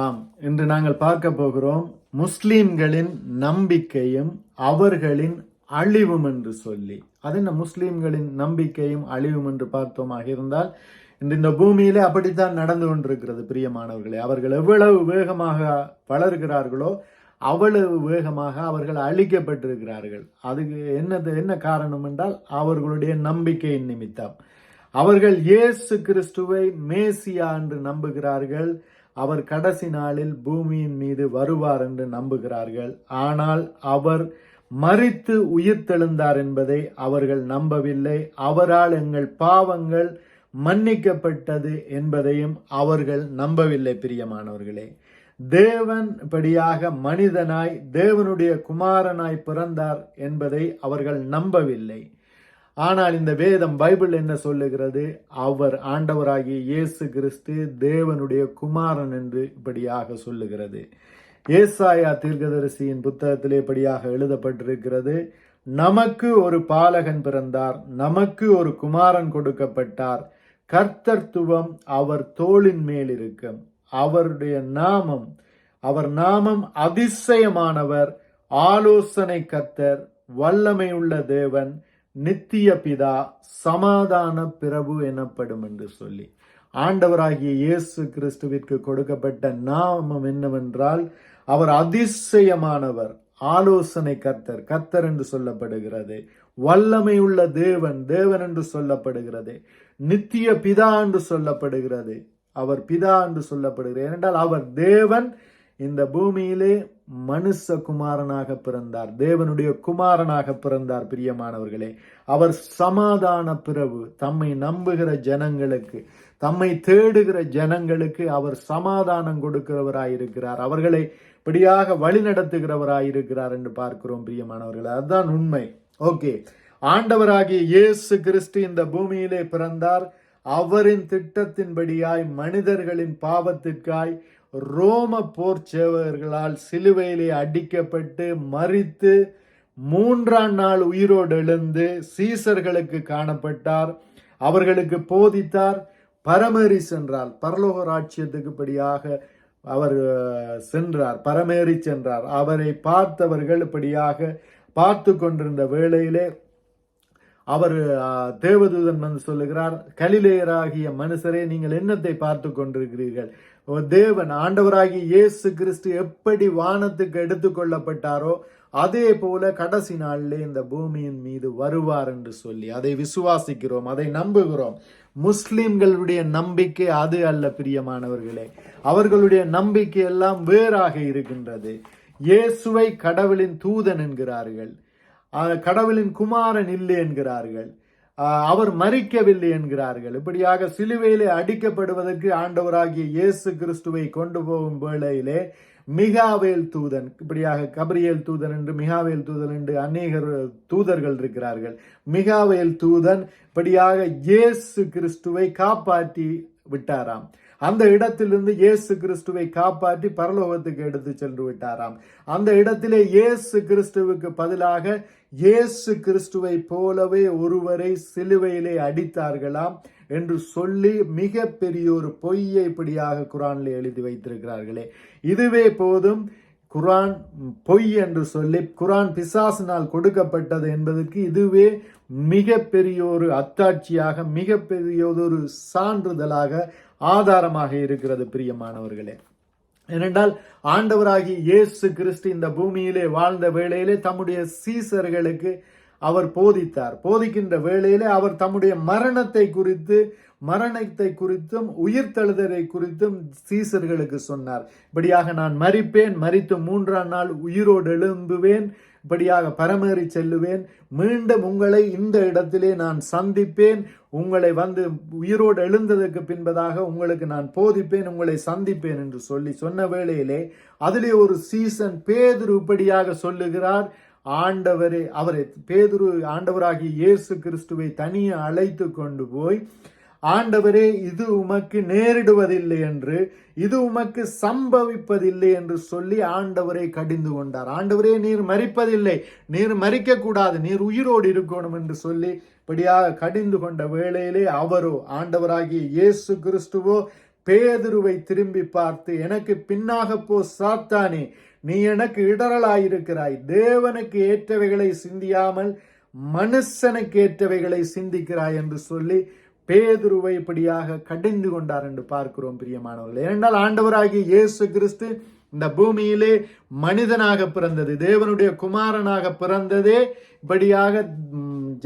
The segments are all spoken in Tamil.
ஆம் இன்று நாங்கள் பார்க்க போகிறோம் முஸ்லீம்களின் நம்பிக்கையும் அவர்களின் அழிவும் என்று சொல்லி. அது இந்த முஸ்லீம்களின் நம்பிக்கையும் அழிவும் என்று பார்த்தோமாக இருந்தால் இன்று இந்த பூமியிலே அப்படித்தான் நடந்து கொண்டிருக்கிறது பிரியமானவர்களே. அவர்கள் எவ்வளவு வேகமாக வளர்கிறார்களோ அவ்வளவு வேகமாக அவர்கள் அழிக்கப்பட்டிருக்கிறார்கள். அதுக்கு என்னது என்ன காரணம் என்றால் அவர்களுடைய நம்பிக்கையின் நிமித்தம். அவர்கள் இயேசு கிறிஸ்துவை மேசியா என்று நம்புகிறார்கள். அவர் கடைசி நாளில் பூமியின் மீது வருவார் என்று நம்புகிறார்கள். ஆனால் அவர் மறித்து உயிர்த்தெழுந்தார் என்பதை அவர்கள் நம்பவில்லை. அவரால் எங்கள் பாவங்கள் மன்னிக்கப்பட்டது என்பதையும் அவர்கள் நம்பவில்லை பிரியமானவர்களே. தேவன் படியாக மனிதனாய் தேவனுடைய குமாரனாய் பிறந்தார் என்பதை அவர்கள் நம்பவில்லை. ஆனால் இந்த வேதம் பைபிள் என்ன சொல்லுகிறது? அவர் ஆண்டவராகிய இயேசு கிறிஸ்து தேவனுடைய குமாரன் என்று இப்படியாக சொல்லுகிறது. ஏசாயா தீர்க்கதரிசியின் புத்தகத்திலே இப்படியாக எழுதப்பட்டிருக்கிறது. நமக்கு ஒரு பாலகன் பிறந்தார். நமக்கு ஒரு குமாரன் கொடுக்கப்பட்டார். கர்த்தர்த்துவம் அவர் தோளின் மேல் இருக்கும் அவருடைய நாமம் அவர் நாமம் அதிசயமானவர். ஆலோசனை கர்த்தர் வல்லமையுள்ள தேவன். நித்திய பிதா சமாதான பிரபு எனப்படும் என்று சொல்லி. ஆண்டவராகிய இயேசு கிறிஸ்துவிற்கு கொடுக்கப்பட்ட நாமம் என்னவென்றால் அவர் அதிசயமானவர் ஆலோசனை கர்த்தர் கர்த்தர் என்று சொல்லப்படுகிறது. வல்லமை உள்ள தேவன் தேவன் என்று சொல்லப்படுகிறது. நித்திய பிதா என்று சொல்லப்படுகிறது. அவர் பிதா என்று சொல்லப்படுகிறது. ஏனென்றால் அவர் தேவன் இந்த பூமியிலே மனுஷ குமாரனாக பிறந்தார். தேவனுடைய குமாரனாக பிறந்தார் பிரியமானவர்களே. அவர் சமாதான பிறவு தம்மை நம்புகிற ஜனங்களுக்கு தம்மை தேடுகிற ஜனங்களுக்கு அவர் சமாதானம் கொடுக்கிறவராயிருக்கிறார். அவர்களை இப்படியாக வழி நடத்துகிறவராயிருக்கிறார் என்று பார்க்கிறோம் பிரியமானவர்களே. அதுதான் உண்மை. ஓகே. ஆண்டவராகிய இயேசு கிறிஸ்து இந்த பூமியிலே பிறந்தார். அவரின் திட்டத்தின்படியாய் மனிதர்களின் பாவத்திற்காய் ரோம போர் சேவகர்களால் சிலுவையிலே அடிக்கப்பட்டு மறித்து மூன்றாம் நாள் உயிரோடு எழுந்து சீசர்களுக்கு காணப்பட்டார். அவர்களுக்கு போதித்தார். பரமேறி சென்றார். பரலோக ராட்சியத்துக்குப்படியாக அவர் சென்றார். பரமேறி சென்றார். அவரை பார்த்தவர்கள் இப்படியாக பார்த்து கொண்டிருந்த வேளையிலே அவர் தேவதூதன் வந்து சொல்லுகிறார் கலிலேயராகிய மனுஷரே நீங்கள் என்னத்தை பார்த்து கொண்டிருக்கிறீர்கள்? தேவன் ஆண்டவராகிய இயேசு கிறிஸ்து எப்படி வானத்துக்கு எடுத்துக்கொள்ளப்பட்டாரோ அதே போல கடைசி நாளிலே இந்த பூமியின் மீது வருவார் என்று சொல்லி அதை விசுவாசிக்கிறோம் அதை நம்புகிறோம். முஸ்லிம்களுடைய நம்பிக்கை அது அல்ல பிரியமானவர்களே. அவர்களுடைய நம்பிக்கை எல்லாம் வேறாக இருக்கின்றது. இயேசுவை கடவுளின் தூதன் என்கிறார்கள். கடவுளின் குமாரன் இல்லை என்கிறார்கள். அவர் மறிக்கவில்லை என்கிறார்கள். இப்படியாக சிலுவையிலே அடிக்கப்படுவதற்கு ஆண்டவராகிய இயேசு கிறிஸ்துவை கொண்டு போகும் வேளையிலே மிகாவேல் தூதன் இப்படியாக கபரியல் தூதன் என்று மிகாவேல் தூதன் என்று அநேகர் தூதர்கள் இருக்கிறார்கள். மிகாவேல் தூதன் இப்படியாக இயேசு கிறிஸ்துவை காப்பாற்றி விட்டாராம். அந்த இடத்திலிருந்து இயேசு கிறிஸ்துவை காப்பாற்றி பரலோகத்துக்கு எடுத்து சென்று விட்டாராம். அந்த இடத்திலே இயேசு கிறிஸ்துவுக்கு பதிலாக இயேசு கிறிஸ்துவை போலவே ஒருவரை சிலுவையிலே அடித்தார்களாம் என்று சொல்லி மிக பெரிய ஒரு பொய்யை இப்படியாக குரானில் எழுதி வைத்திருக்கிறார்களே. இதுவே போதும். குரான் பொய் என்று சொல்லி குரான் பிசாசினால் கொடுக்கப்பட்டது என்பதற்கு இதுவே மிக பெரிய ஒரு அத்தாட்சியாக மிக பெரிய ஒரு சான்றிதழாக ஆதாரமாக இருக்கிறது பிரியமானவர்களே. ஏனென்றால் ஆண்டவராகி இயேசு கிறிஸ்து இந்த பூமியிலே வாழ்ந்த வேளையிலே தம்முடைய சீசர்களுக்கு அவர் போதித்தார். போதிக்கின்ற வேளையிலே அவர் தம்முடைய மரணத்தை குறித்து மரணத்தை குறித்தும் உயிர்த்தெழுதலை குறித்தும் சீசர்களுக்கு சொன்னார். இப்படியாக நான் மறிப்பேன் மறித்து மூன்றாம் நாள் உயிரோடு எழும்புவேன் இப்படியாக பரமேறி செல்லுவேன். மீண்டும் உங்களை இந்த இடத்திலே நான் சந்திப்பேன். உங்களை வந்து உயிரோடு எழுந்ததற்கு பின்பதாக உங்களுக்கு நான் போதிப்பேன். உங்களை சந்திப்பேன் என்று சொல்லி சொன்ன வேளையிலே அதிலே ஒரு சீசன் பேதுரு இப்படியாக சொல்லுகிறார். ஆண்டவரே அவரை பேதுரு ஆண்டவராகிய இயேசு கிறிஸ்துவை தனியே அழைத்து கொண்டு போய் ஆண்டவரே இது உமக்கு நேரிடுவதில்லை என்று இது உமக்கு சம்பவிப்பதில்லை என்று சொல்லி ஆண்டவரை கடிந்து கொண்டார். ஆண்டவரே நீர் மறிப்பதில்லை நீர் மறிக்க கூடாது நீர் உயிரோடு இருக்கணும் என்று சொல்லி இப்படியாக கடிந்து கொண்ட வேளையிலே அவரோ ஆண்டவராகிய இயேசு கிறிஸ்துவோ பேதுருவை திரும்பி பார்த்து எனக்கு பின்னாக போ சாத்தானே நீ எனக்கு இடரலாயிருக்கிறாய் தேவனுக்கு ஏற்றவைகளை சிந்தியாமல் மனுஷனுக்கு ஏற்றவைகளை சிந்திக்கிறாய் என்று சொல்லி பேதுருவை இப்படியாக கடிந்து கொண்டார் என்று பார்க்கிறோம் பிரியமானவர்கள். ஏனென்றால் ஆண்டவராகிய இயேசு கிறிஸ்து இந்த பூமியிலே மனிதனாக பிறந்தது தேவனுடைய குமாரனாக பிறந்ததே. இப்படியாக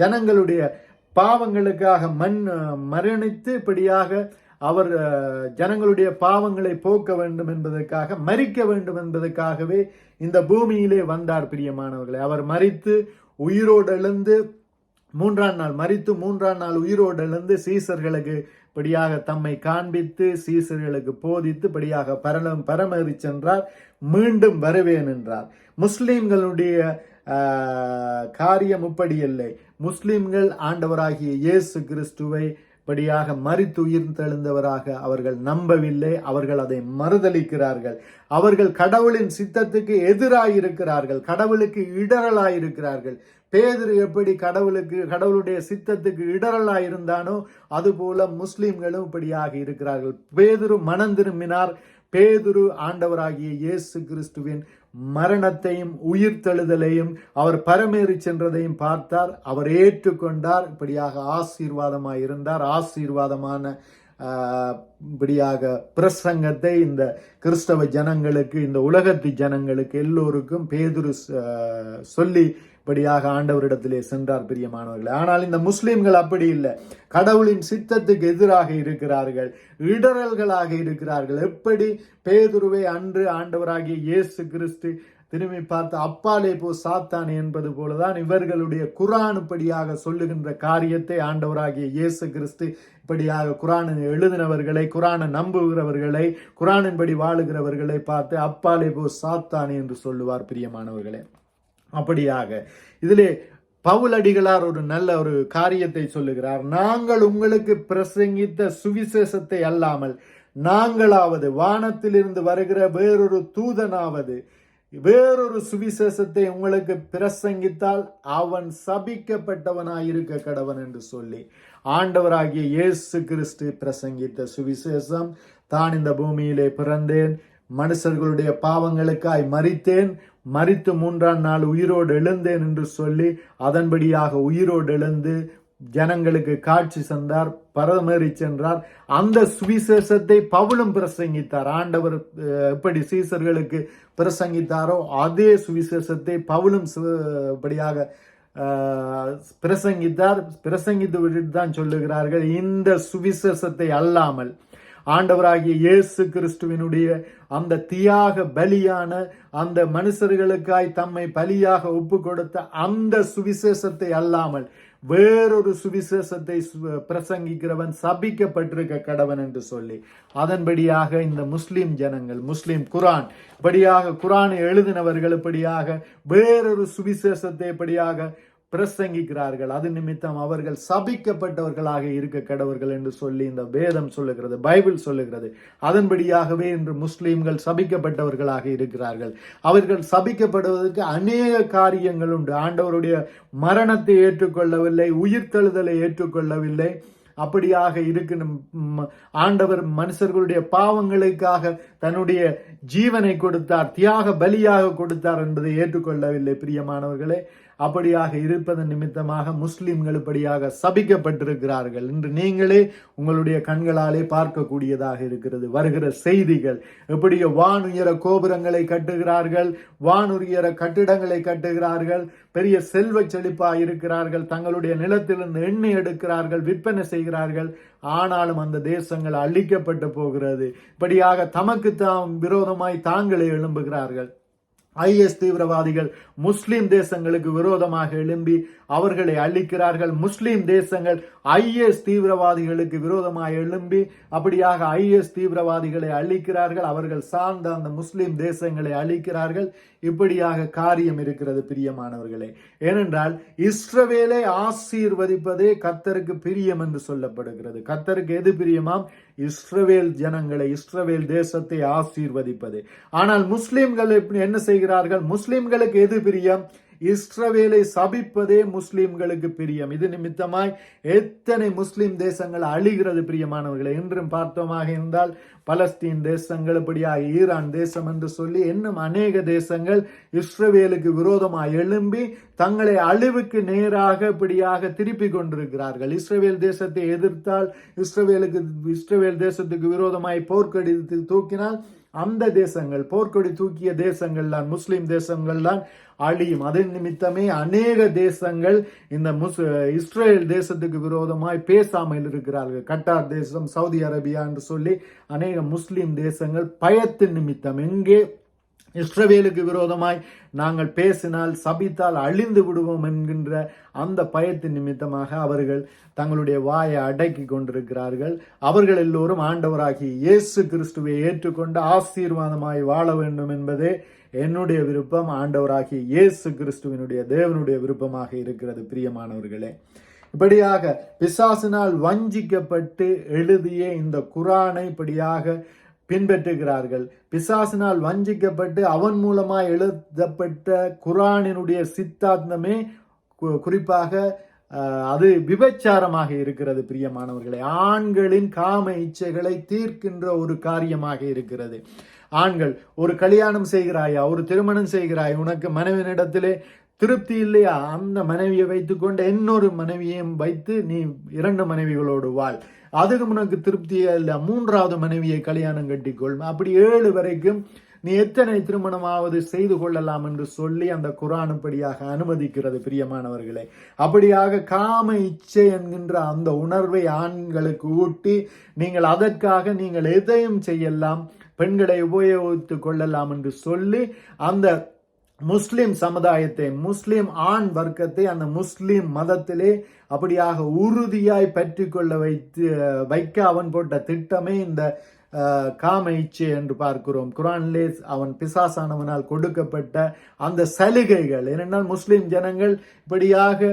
ஜனங்களுடைய பாவங்களுக்காக மண் மரணித்து இப்படியாக அவர் ஜனங்களுடைய பாவங்களை போக்க வேண்டும் என்பதற்காக மறிக்க வேண்டும் என்பதற்காகவே இந்த பூமியிலே வந்தார் பிரியமானவர்களை. அவர் மறித்து உயிரோடு எழுந்து மூன்றாம் நாள் மறித்து மூன்றாம் நாள் உயிரோடிலிருந்து சீசர்களுக்கு படியாக தம்மை காண்பித்து சீசர்களுக்கு போதித்து படியாக பரணம் பரமறி சென்றார். மீண்டும் வருவேன் என்றார். முஸ்லீம்களுடைய காரியம் இப்படி இல்லை. முஸ்லீம்கள் ஆண்டவராகிய இயேசு கிறிஸ்துவை படியாக மறித்து உயிர்த்தெழுந்தவராக அவர்கள் நம்பவில்லை. அவர்கள் அதை மறுதளிக்கிறார்கள் அவர்கள் கடவுளின் சித்தத்துக்கு எதிராயிருக்கிறார்கள். கடவுளுக்கு இடரலாயிருக்கிறார்கள் பேதுரு எப்படி கடவுளுக்கு கடவுளுடைய சித்தத்துக்கு இடரலாக இருந்தானோ அதுபோல முஸ்லீம்களும் இப்படியாக இருக்கிறார்கள். பேதுரு மனம் திரும்பினார். பேதுரு ஆண்டவராகிய இயேசு கிறிஸ்துவின் மரணத்தையும் உயிர்த்தெழுதலையும் அவர் பரமேறி சென்றதையும் பார்த்தார். அவர் ஏற்றுக்கொண்டார். இப்படியாக ஆசீர்வாதமாக இருந்தார். ஆசீர்வாதமான இப்படியாக பிரசங்கத்தை இந்த கிறிஸ்தவ ஜனங்களுக்கு இந்த உலகத்து ஜனங்களுக்கு எல்லோருக்கும் பேதுரு சொல்லி இப்படியாக ஆண்டவரிடத்திலே சென்றார் பிரியமானவர்கள். ஆனால் இந்த முஸ்லீம்கள் அப்படி இல்லை. கடவுளின் சித்தத்துக்கு எதிராக இருக்கிறார்கள். இடரல்களாக இருக்கிறார்கள். எப்படி? பேதுருவை அன்று ஆண்டவராகிய இயேசு கிறிஸ்து திரும்பி பார்த்து அப்பாலே போ சாத்தான் என்பது போலதான் இவர்களுடைய குரான் இப்படியாக சொல்லுகின்ற காரியத்தை ஆண்டவராகிய இயேசு கிறிஸ்து இப்படியாக குரான் எழுதினவர்களை குரானை நம்புகிறவர்களை குரானின்படி வாழுகிறவர்களை பார்த்து அப்பாலே போ சாத்தான் என்று சொல்லுவார் பிரியமானவர்களே. அப்படியாக. இதிலே பவுலடிகளார் ஒரு நல்ல ஒரு காரியத்தை சொல்லுகிறார். நாங்கள் உங்களுக்கு பிரசங்கித்த சுவிசேஷத்தை அல்லாமல் நாங்களாவது வானத்திலிருந்து வருகிற வேறொரு தூதனாவது வேறொரு சுவிசேஷத்தை உங்களுக்கு பிரசங்கித்தால் அவன் சபிக்கப்பட்டவனாயிருக்க கடவன் என்று சொல்லி ஆண்டவராகிய இயேசு கிறிஸ்து பிரசங்கித்த சுவிசேஷம் தான் இந்த பூமியிலே பிறந்தேன் மனுஷர்களுடைய பாவங்களுக்காய் மறித்தேன் மறித்து மூன்றாம் நாள் உயிரோடு எழுந்தேன் என்று சொல்லி அதன்படியாக உயிரோடு எழுந்து ஜனங்களுக்கு காட்சி சென்றார் பரமேறி சென்றார். அந்த சுவிசேஷத்தை பவுலும் பிரசங்கித்தார். ஆண்டவர் எப்படி சீசர்களுக்கு பிரசங்கித்தாரோ அதே சுவிசேஷத்தை பவுலும் சு- இப்படியாக பிரசங்கித்தார். பிரசங்கித்து விட்டு தான் சொல்லுகிறார்கள் இந்த சுவிசேஷத்தை அல்லாமல். ஆண்டவராகிய இயேசு கிறிஸ்துவினுடைய அந்த தியாக பலியான அந்த மனுஷர்களுக்காய் தம்மை பலியாக ஒப்பு கொடுத்த அந்த சுவிசேஷத்தை அல்லாமல் வேறொரு சுவிசேஷத்தை சு- பிரசங்கிக்கிறவன் சபிக்கப்பட்டிருக்க கடவன் என்று சொல்லி அதன்படியாக இந்த முஸ்லிம் ஜனங்கள் முஸ்லிம் குரான் இப்படியாக குரானை எழுதினவர்கள் இப்படியாக வேறொரு சுவிசேஷத்தை இப்படியாக பிரசங்கிக்கிறார்கள். அது நிமித்தம் அவர்கள் சபிக்கப்பட்டவர்களாக இருக்க கடவர்கள் என்று சொல்லி இந்த வேதம் சொல்லுகிறது பைபிள் சொல்லுகிறது. அதன்படியாகவே இன்று முஸ்லீம்கள் சபிக்கப்பட்டவர்களாக இருக்கிறார்கள். அவர்கள் சபிக்கப்படுவதற்கு அநேக காரியங்கள் உண்டு. ஆண்டவருடைய மரணத்தை ஏற்றுக்கொள்ளவில்லை உயிர்த்தெழுதலை ஏற்றுக்கொள்ளவில்லை. அப்படியாக இருக்கணும். ஆண்டவர் மனுஷர்களுடைய பாவங்களுக்காக தன்னுடைய ஜீவனை கொடுத்தார் தியாக பலியாக கொடுத்தார் என்பதை ஏற்றுக்கொள்ளவில்லை பிரியமானவர்களே. அப்படியாக இருப்பதன் நிமித்தமாக முஸ்லிம்கள் இப்படியாக சபிக்கப்பட்டிருக்கிறார்கள் என்று நீங்களே உங்களுடைய கண்களாலே பார்க்கக்கூடியதாக இருக்கிறது. வருகிற செய்திகள் எப்படியோ வானுயர கோபுரங்களை கட்டுகிறார்கள் வானுயர கட்டிடங்களை கட்டுகிறார்கள் பெரிய செல்வ செழிப்பாக இருக்கிறார்கள் தங்களுடைய நிலத்திலிருந்து எண்ணெய் எடுக்கிறார்கள் விற்பனை செய்கிறார்கள். ஆனாலும் அந்த தேசங்கள் அழிக்கப்பட்டு போகிறது. இப்படியாக தமக்கு தாம் விரோதமாய் தாங்களே எழும்புகிறார்கள். ஐஎஸ் தீவிரவாதிகள் முஸ்லிம் தேசங்களுக்கு விரோதமாக எழும்பி அவர்களை அழிக்கிறார்கள். முஸ்லிம் தேசங்கள் ஐஎஸ் தீவிரவாதிகளுக்கு விரோதமாக எழும்பி அப்படியாக ஐஎஸ் தீவிரவாதிகளை அழிக்கிறார்கள். அவர்கள் சார்ந்த அந்த முஸ்லிம் தேசங்களை அழிக்கிறார்கள். இப்படியாக காரியம் இருக்கிறது பிரியமானவர்களே. ஏனென்றால் இஸ்ரவேலை ஆசீர்வதிப்பதே கத்தருக்கு பிரியம் என்று சொல்லப்படுகிறது. கத்தருக்கு எது பிரியமாம்? இஸ்ரவேல் ஜனங்களை இஸ்ரவேல் தேசத்தை ஆசீர்வதிப்பது. ஆனால் முஸ்லிம்கள் எப்படி என்ன செய்கிறார்கள்? முஸ்லிம்களுக்கு எது பிரியம்? இஸ்ரவேலை சபிப்பதே முஸ்லீம்களுக்கு பிரியம். இது நிமித்தமாய் எத்தனை முஸ்லீம் தேசங்கள் அழிகிறது பிரியமானவர்களை. என்றும் பார்த்தோமாக இருந்தால் பலஸ்தீன் தேசங்கள் இப்படியாக ஈரான் தேசம் என்று சொல்லி இன்னும் அநேக தேசங்கள் இஸ்ரவேலுக்கு விரோதமாக எழும்பி தங்களை அழிவுக்கு நேராக இப்படியாக திருப்பி கொண்டிருக்கிறார்கள். இஸ்ரவேல் தேசத்தை எதிர்த்தால் இஸ்ரவேலுக்கு இஸ்ரவேல் தேசத்துக்கு விரோதமாய் போர்க்கடித்து தூக்கினால் அந்த தேசங்கள் போர்க்கொடி தூக்கிய தேசங்கள் தான் தேசங்கள்லாம் தேசங்கள் தான் அழியும். அதன் நிமித்தமே அநேக தேசங்கள் இந்த முஸ் இஸ்ரேல் தேசத்துக்கு விரோதமாய் பேசாமல் இருக்கிறார்கள். கட்டார் தேசம் சவுதி அரேபியா என்று சொல்லி அநேக முஸ்லீம் தேசங்கள் பயத்தின் நிமித்தம் எங்கே இஸ்ரவேலுக்கு விரோதமாய் நாங்கள் பேசினால் சபித்தால் அழிந்து விடுவோம் என்கின்ற அந்த பயத்தின் நிமித்தமாக அவர்கள் தங்களுடைய வாயை அடக்கி கொண்டிருக்கிறார்கள். அவர்கள் எல்லோரும் ஆண்டவராகி இயேசு கிறிஸ்துவை ஏற்றுக்கொண்டு ஆசீர்வாதமாய் வாழ வேண்டும் என்பதே என்னுடைய விருப்பம். ஆண்டவராகி இயேசு கிறிஸ்துவனுடைய தேவனுடைய விருப்பமாக இருக்கிறது பிரியமானவர்களே. இப்படியாக பிசாசினால் வஞ்சிக்கப்பட்டு எழுதிய இந்த குரானை இப்படியாக பின்பற்றுகிறார்கள். பிசாசினால் வஞ்சிக்கப்பட்டு அவன் மூலமாக எழுதப்பட்ட குரானினுடைய சித்தாந்தமே குறிப்பாக அது விபச்சாரமாக இருக்கிறது பிரியமானவர்களை. ஆண்களின் காம இச்சைகளை தீர்க்கின்ற ஒரு காரியமாக இருக்கிறது. ஆண்கள் ஒரு கல்யாணம் செய்கிறாயா ஒரு திருமணம் செய்கிறாய் உனக்கு மனைவினிடத்திலே திருப்தி இல்லையா? அந்த மனைவியை வைத்துக்கொண்டு இன்னொரு மனைவியையும் வைத்து நீ இரண்டு மனைவிகளோடு வாழ். அதுக்கு உனக்கு திருப்தியே இல்லை. மூன்றாவது மனைவியை கல்யாணம் கட்டிக்கொள். அப்படி ஏழு வரைக்கும் நீ எத்தனை திருமணமாவது செய்து கொள்ளலாம் என்று சொல்லி அந்த குரானுப்படியாக அனுமதிக்கிறது பிரியமானவர்களே. அப்படியாக காம இச்சை என்கின்ற அந்த உணர்வை ஆண்களுக்கு ஊட்டி நீங்கள் அதற்காக நீங்கள் எதையும் செய்யலாம் பெண்களை உபயோகித்துக் கொள்ளலாம் என்று சொல்லி அந்த முஸ்லிம் சமுதாயத்தை முஸ்லிம் ஆண் வர்க்கத்தை அந்த முஸ்லிம் மதத்திலே அப்படியாக உறுதியாய் பற்றி கொள்ள வைத்து வைக்க அவன் போட்ட திட்டமே இந்த காம இச்சை என்று பார்க்கிறோம். குரான்லே அவன் பிசாசானவனால் கொடுக்கப்பட்ட அந்த சலுகைகள். ஏனென்றால் முஸ்லீம் ஜனங்கள் இப்படியாக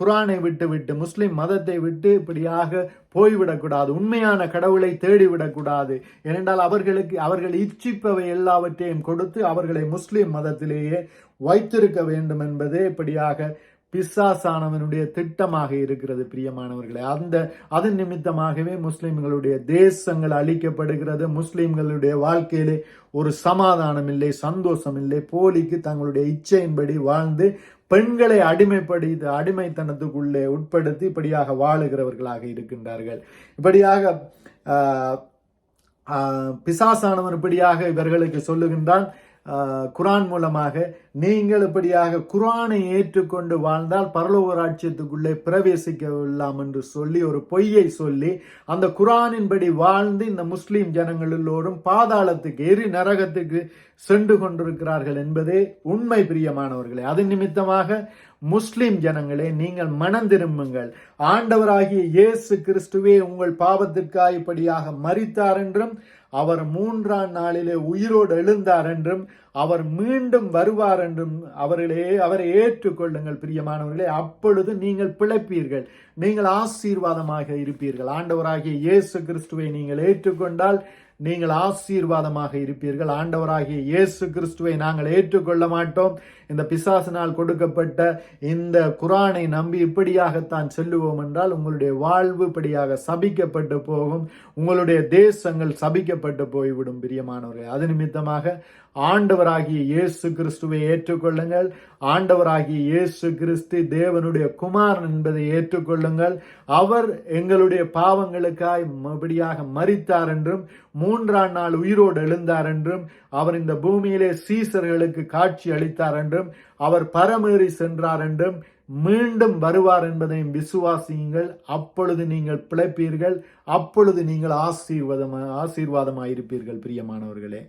குரானை விட்டு விட்டு முஸ்லீம் மதத்தை விட்டு இப்படியாக போய்விடக்கூடாது. உண்மையான கடவுளை தேடிவிடக்கூடாது. ஏனென்றால் அவர்களுக்கு அவர்கள் இச்சிப்பவை எல்லாவற்றையும் கொடுத்து அவர்களை முஸ்லீம் மதத்திலேயே வைத்திருக்க வேண்டும் என்பதே இப்படியாக பிசாசானவனுடைய திட்டமாக இருக்கிறது பிரியமானவர்களே. அந்த அதன் நிமித்தமாகவே முஸ்லிம்களுடைய தேசங்கள் அழிக்கப்படுகிறது. முஸ்லிம்களுடைய வாழ்க்கையிலே ஒரு சமாதானம் இல்லை சந்தோஷம் இல்லை போலிக்கு தங்களுடைய இச்சையின்படி வாழ்ந்து பெண்களை அடிமைப்படி அடிமைத்தனத்துக்குள்ளே உட்படுத்தி இப்படியாக வாழுகிறவர்களாக இருக்கின்றார்கள். இப்படியாக பிசாசானவன் இப்படியாக இவர்களுக்கு சொல்லுகின்றான் குரான் மூலமாக நீங்கள் இப்படியாக குரானை ஏற்றுக்கொண்டு வாழ்ந்தால் பரலோக ராட்சியத்துக்குள்ளே பிரவேசிக்கலாம் என்று சொல்லி ஒரு பொய்யை சொல்லி அந்த குரானின்படி வாழ்ந்து இந்த முஸ்லீம் ஜனங்கள் எல்லோரும் பாதாளத்துக்கு எரி நரகத்துக்கு சென்று கொண்டிருக்கிறார்கள் என்பதே உண்மை பிரியமானவர்களே. அது நிமித்தமாக முஸ்லிம் ஜனங்களே நீங்கள் மனம் திரும்புங்கள். ஆண்டவராகிய இயேசு கிறிஸ்துவே உங்கள் பாவத்திற்காக இப்படியாக மறித்தார் என்றும் அவர் மூன்றாம் நாளிலே உயிரோடு எழுந்தார் என்றும் அவர் மீண்டும் வருவார் என்றும் அவர்களே அவரை ஏற்றுக்கொள்ளுங்கள் பிரியமானவர்களே. அப்பொழுது நீங்கள் பிழைப்பீர்கள். நீங்கள் ஆசீர்வாதமாக இருப்பீர்கள். ஆண்டவராகிய இயேசு கிறிஸ்துவை நீங்கள் ஏற்றுக்கொண்டால் நீங்கள் ஆசீர்வாதமாக இருப்பீர்கள். ஆண்டவராகிய இயேசு கிறிஸ்துவை நாங்கள் ஏற்றுக்கொள்ள மாட்டோம். இந்த பிசாசினால் கொடுக்கப்பட்ட இந்த குரானை நம்பி இப்படியாகத்தான் செல்லுவோம் என்றால் உங்களுடைய வாழ்வு இப்படியாக சபிக்கப்பட்டு போகும். உங்களுடைய தேசங்கள் சபிக்கப்பட்டு போய்விடும் பிரியமானவர்கள். அது நிமித்தமாக ஆண்டவராகிய இயேசு கிறிஸ்துவை ஏற்றுக்கொள்ளுங்கள். ஆண்டவராகிய இயேசு கிறிஸ்து தேவனுடைய குமாரன் என்பதை ஏற்றுக்கொள்ளுங்கள். அவர் எங்களுடைய பாவங்களுக்காய் மறுபடியாக மறித்தார் என்றும் மூன்றாம் நாள் உயிரோடு எழுந்தார் என்றும் அவர் இந்த பூமியிலே சீசர்களுக்கு காட்சி அளித்தார் என்றும் அவர் பரமேறி சென்றார் என்றும் மீண்டும் வருவார் என்பதையும் விசுவாசியுங்கள். அப்பொழுது நீங்கள் பிழைப்பீர்கள். அப்பொழுது நீங்கள் ஆசீர்வாதமாக ஆசீர்வாதமாயிருப்பீர்கள் பிரியமானவர்களே.